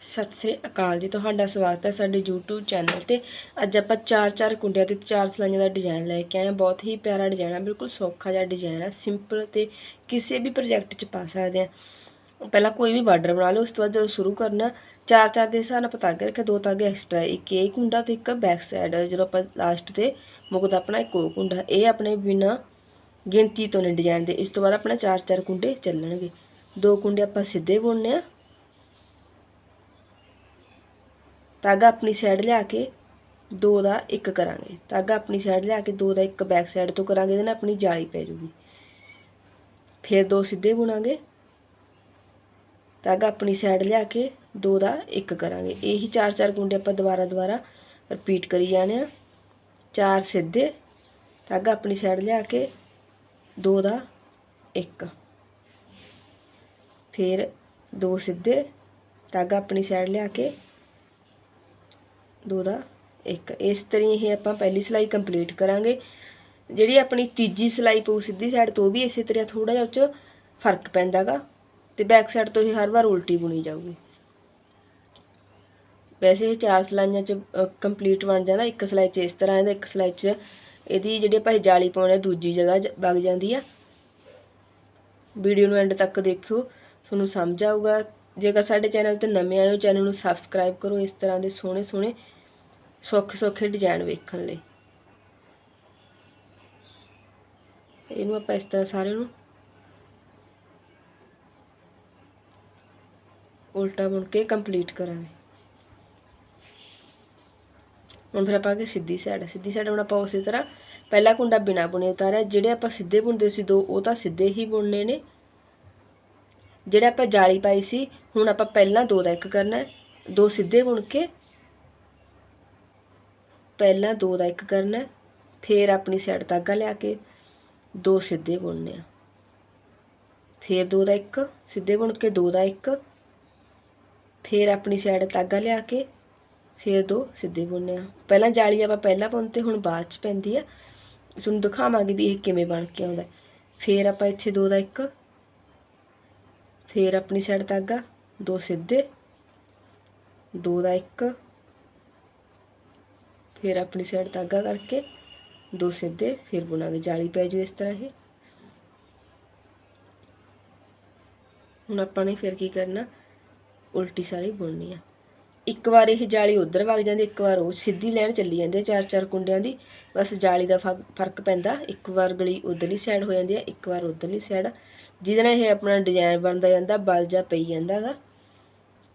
ਸਤਿ ਸ੍ਰੀ ਅਕਾਲ ਜੀ, ਤੁਹਾਡਾ ਸਵਾਗਤ ਹੈ ਸਾਡੇ YouTube ਚੈਨਲ ਤੇ। ਅੱਜ ਆਪਾਂ ਚਾਰ ਚਾਰ ਕੁੰਡਿਆਂ ਤੇ ਚਾਰ ਸਲਾਈਆਂ ਦਾ ਡਿਜ਼ਾਈਨ ਲੈ ਕੇ ਆਏ ਹਾਂ। ਬਹੁਤ ਹੀ ਪਿਆਰਾ ਡਿਜ਼ਾਈਨ ਹੈ ਬਿਲਕੁਲ ਸੌਖਾ ਜਿਹਾ ਡਿਜ਼ਾਈਨ ਹੈ ਸਿੰਪਲ ਤੇ ਕਿਸੇ ਵੀ ਪ੍ਰੋਜੈਕਟ 'ਚ ਪਾ ਸਕਦੇ ਆ। ਪਹਿਲਾਂ ਕੋਈ ਵੀ ਬਾਰਡਰ ਬਣਾ ਲਓ, ਉਸ ਤੋਂ ਬਾਅਦ ਜਦੋਂ ਸ਼ੁਰੂ ਕਰਨਾ, ਚਾਰ ਚਾਰ ਦੇ ਹਿਸਾਬ ਨਾਲ ਪਤਾ ਕੇ ਰੱਖਿਆ ਦੋ ਤਾਗੇ ਐਕਸਟਰਾ ਇੱਕ ਇਹ ਕੁੰਡਾ ਤੇ ਇੱਕ ਬੈਕ ਸਾਈਡ ਜਦੋਂ ਆਪਾਂ ਲਾਸਟ ਤੇ ਮੁਕਦਾ ਆਪਣਾ ਇੱਕ ਉਹ ਕੁੰਡਾ, ਇਹ ਆਪਣੇ ਬਿਨਾ ਗਿਣਤੀ ਤੋਂ ਨੇ ਡਿਜ਼ਾਈਨ ਦੇ। ਇਸ ਤੋਂ ਬਾਅਦ ਆਪਣਾ ਚਾਰ ਚਾਰ ਕੁੰਡੇ ਚੱਲਣਗੇ। ਦੋ ਕੁੰਡੇ ਆਪਾਂ ਸਿੱਧੇ ਬੁਣਨੇ ਆ ਤਾਗਾ ਆਪਣੀ ਸਾਈਡ ਲਿਆ ਕੇ ਦੋ ਦਾ ਇੱਕ ਕਰਾਂਗੇ। ਤਾਗਾ ਆਪਣੀ ਸਾਈਡ ਲਿਆ ਕੇ ਦੋ ਦਾ ਇੱਕ ਬੈਕ ਸਾਈਡ ਤੋਂ ਕਰਾਂਗੇ, ਇਹਦੇ ਨਾਲ ਆਪਣੀ ਜਾਲੀ ਪੈ ਜੂਗੀ। ਫਿਰ ਦੋ ਸਿੱਧੇ ਬੁਣਾਂਗੇ। ਤਾਗਾ ਆਪਣੀ ਸਾਈਡ ਲਿਆ ਕੇ ਦੋ ਦਾ ਇੱਕ ਕਰਾਂਗੇ। ਇਹੀ ਚਾਰ ਚਾਰ ਗੁੰਡੇ ਆਪਾਂ ਦੁਬਾਰਾ ਦੁਬਾਰਾ ਰਿਪੀਟ ਕਰੀ ਜਾਣੇ ਆ। ਚਾਰ ਸਿੱਧੇ। ਤਾਗਾ ਆਪਣੀ ਸਾਈਡ ਲਿਆ ਕੇ ਦੋ ਦਾ ਇੱਕ। ਫਿਰ ਦੋ ਸਿੱਧੇ। ਤਾਗਾ ਆਪਣੀ ਸਾਈਡ ਲਿਆ ਕੇ ਦੋ ਦਾ, ਇੱਕ। ਇਸ ਤਰ੍ਹਾਂ ਇਹ ਆਪਾਂ ਪਹਿਲੀ ਸਿਲਾਈ ਕੰਪਲੀਟ ਕਰਾਂਗੇ। ਜਿਹੜੀ ਆਪਣੀ ਤੀਜੀ ਸਿਲਾਈ ਪਊ ਸਿੱਧੀ ਸਾਈਡ ਤੋਂ ਵੀ ਇਸੇ ਤਰ੍ਹਾਂ ਥੋੜਾ ਜਿਹਾ ਉੱਚ ਫ਼ਰਕ ਪੈਂਦਾਗਾ ਤੇ ਬੈਕ ਸਾਈਡ ਤੋਂ ਇਹ ਹਰ ਵਾਰ ਉਲਟੀ ਬੁਣੀ ਜਾਊਗੀ। ਵੈਸੇ ਇਹ ਚਾਰ ਸਲਾਈਆਂ ਚ ਕੰਪਲੀਟ ਬਣ ਜਾਂਦਾ। ਇੱਕ ਸਲਾਈ ਚ ਇਸ ਤਰ੍ਹਾਂ ਇਹਦਾ, ਇੱਕ ਸਲਾਈ ਚ ਇਹਦੀ ਜਿਹੜੀ ਆਪਾਂ ਜਾਲੀ ਪਾਉਣੇ ਦੂਜੀ ਜਗ੍ਹਾ ਵਗ ਜਾਂਦੀ ਆ। ਵੀਡੀਓ ਨੂੰ ਐਂਡ ਤੱਕ ਦੇਖਿਓ, ਤੁਹਾਨੂੰ ਸਮਝ ਆਊਗਾ। ਜੇਕਰ ਸਾਡੇ ਚੈਨਲ ਤੇ ਨਵੇਂ ਆਏ ਹੋ ਚੈਨਲ ਨੂੰ ਸਬਸਕ੍ਰਾਈਬ ਕਰੋ। ਇਸ ਤਰ੍ਹਾਂ ਦੇ ਸੋਹਣੇ ਸੋਹਣੇ ਸੌਖੇ ਸੌਖੇ ਡਿਜ਼ਾਈਨ ਵੇਖਣ ਲਈ। ਇਹਨੂੰ ਆਪਾਂ ਇਸ ਤਰ੍ਹਾਂ ਸਾਰੇ ਨੂੰ ਉਲਟਾ ਬੁਣ ਕੇ ਕੰਪਲੀਟ ਕਰਾਂਗੇ। ਹੁਣ ਫਿਰ ਆਪਾਂ ਕਿ ਸਿੱਧੀ ਸਾਈਡ ਸਿੱਧੀ ਸਾਈਡ ਹੁਣ ਆਪਾਂ ਉਸੇ ਤਰ੍ਹਾਂ ਪਹਿਲਾ ਕੁੰਡਾ ਬਿਨਾ ਬੁਣੇ ਉਤਾਰਿਆ, ਜਿਹੜੇ ਆਪਾਂ ਸਿੱਧੇ ਬੁਣਦੇ ਸੀ ਦੋ, ਉਹ ਤਾਂ ਸਿੱਧੇ ਹੀ ਬੁਣਨੇ ਨੇ। ਜਿਹੜੇ ਆਪਾਂ ਜਾਲੀ ਪਾਈ ਸੀ, ਹੁਣ ਆਪਾਂ ਪਹਿਲਾਂ ਦੋ ਦਾ ਇੱਕ ਕਰਨਾ ਦੋ ਸਿੱਧੇ ਬੁਣ ਕੇ ਪਹਿਲਾਂ ਦੋ ਦਾ ਇੱਕ ਕਰਨਾ, ਫਿਰ ਆਪਣੀ ਸਾਈਡ ਧਾਗਾ ਲਿਆ ਕੇ ਦੋ ਸਿੱਧੇ ਬੁਣਨੇ ਆ। ਫਿਰ ਦੋ ਦਾ ਇੱਕ, ਸਿੱਧੇ ਬੁਣ ਕੇ ਦੋ ਦਾ ਇੱਕ, ਫਿਰ ਆਪਣੀ ਸਾਈਡ ਧਾਗਾ ਲਿਆ ਕੇ ਫਿਰ ਦੋ ਸਿੱਧੇ ਬੁਣਨੇ ਆ। ਪਹਿਲਾਂ ਜਾਲੀ ਆਪਾਂ ਪਹਿਲਾਂ ਬੁਣਤੇ ਹੁਣ ਬਾਅਦ ਚ ਪੈਂਦੀ ਆ। ਤੁਹਾਨੂੰ ਦਿਖਾਵਾਂਗੇ ਵੀ ਇਹ ਕਿਵੇਂ ਬਣ ਕੇ ਆਉਂਦਾ। ਫਿਰ ਆਪਾਂ ਇੱਥੇ ਦੋ ਦਾ ਇੱਕ, ਫਿਰ ਆਪਣੀ ਸਾਈਡ ਧਾਗਾ ਦੋ ਸਿੱਧੇ, ਦੋ ਦਾ ਇੱਕ ਫਿਰ ਆਪਣੀ ਸਾਈਡ ਧਾਗਾ ਕਰਕੇ ਦੋ ਸਿੱਧੇ, ਫਿਰ ਬੁਣਾਂਗੇ। ਜਾਲੀ ਪੈ ਜੂ ਇਸ ਤਰ੍ਹਾਂ ਇਹ। ਹੁਣ ਆਪਾਂ ਨੇ ਫਿਰ ਕੀ ਕਰਨਾ? ਉਲਟੀ ਸਾਰੀ ਬੁਣਨੀ ਆ। ਇੱਕ ਵਾਰ ਇਹ ਜਾਲੀ ਉਧਰ ਵਗ ਜਾਂਦੀ, ਇੱਕ ਵਾਰ ਉਹ ਸਿੱਧੀ ਲੈਣ ਚੱਲੀ ਜਾਂਦੀ ਚਾਰ ਚਾਰ ਕੁੰਡਿਆਂ ਦੀ। ਬਸ ਜਾਲੀ ਦਾ ਫ਼ਰਕ ਪੈਂਦਾ। ਇੱਕ ਵਾਰ ਗਲੀ ਉਧਰਲੀ ਸਾਈਡ ਹੋ ਜਾਂਦੀ ਹੈ ਇੱਕ ਵਾਰ ਉਧਰਲੀ ਸਾਈਡ ਜਿਹਦੇ ਨਾਲ ਇਹ ਆਪਣਾ ਡਿਜ਼ਾਈਨ ਬਣਦਾ ਜਾਂਦਾ ਬਲ ਜਾ ਪਈ ਜਾਂਦਾਗਾ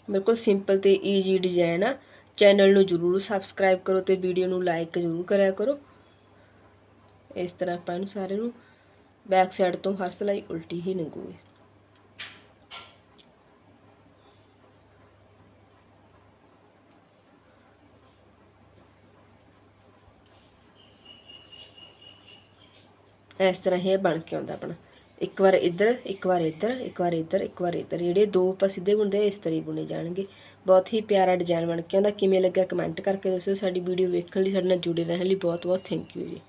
ਬਿਲਕੁਲ ਸਿੰਪਲ ਤੇ ਈਜੀ ਡਿਜ਼ਾਈਨ ਆ। ਚੈਨਲ ਨੂੰ ਜਰੂਰ ਸਬਸਕ੍ਰਾਈਬ ਕਰੋ ਤੇ ਵੀਡੀਓ ਨੂੰ ਲਾਈਕ ਜਰੂਰ ਕਰਿਆ ਕਰੋ। ਇਸ ਤਰ੍ਹਾਂ ਆਪਾਂ ਇਹਨੂੰ ਸਾਰੇ ਨੂੰ ਬੈਕ ਸਾਈਡ ਤੋਂ ਹਰ ਸਲਾਈ ਉਲਟੀ ਹੀ ਲੰਗੂਗੀ ਇਸ ਤਰ੍ਹਾਂ ਇਹ ਬਣ ਕੇ ਆਉਂਦਾ ਆਪਣਾ। ਇੱਕ ਵਾਰ ਇੱਧਰ, ਇੱਕ ਵਾਰ ਇੱਧਰ, ਇੱਕ ਵਾਰ ਇੱਧਰ, ਇੱਕ ਵਾਰ ਇੱਧਰ। ਜਿਹੜੇ ਦੋ ਆਪਾਂ ਸਿੱਧੇ ਬੁਣਦੇ ਇਸ ਤਰ੍ਹਾਂ ਹੀ ਬੁਣੇ ਜਾਣਗੇ। ਬਹੁਤ ਹੀ ਪਿਆਰਾ ਡਿਜ਼ਾਈਨ ਬਣ ਕੇ ਆਉਂਦਾ। ਕਿਵੇਂ ਲੱਗਿਆ ਕਮੈਂਟ ਕਰਕੇ ਦੱਸਿਓ। ਸਾਡੀ ਵੀਡੀਓ ਵੇਖਣ ਲਈ, ਸਾਡੇ ਨਾਲ ਜੁੜੇ ਰਹਿਣ ਲਈ ਬਹੁਤ ਬਹੁਤ ਥੈਂਕ ਯੂ ਜੀ।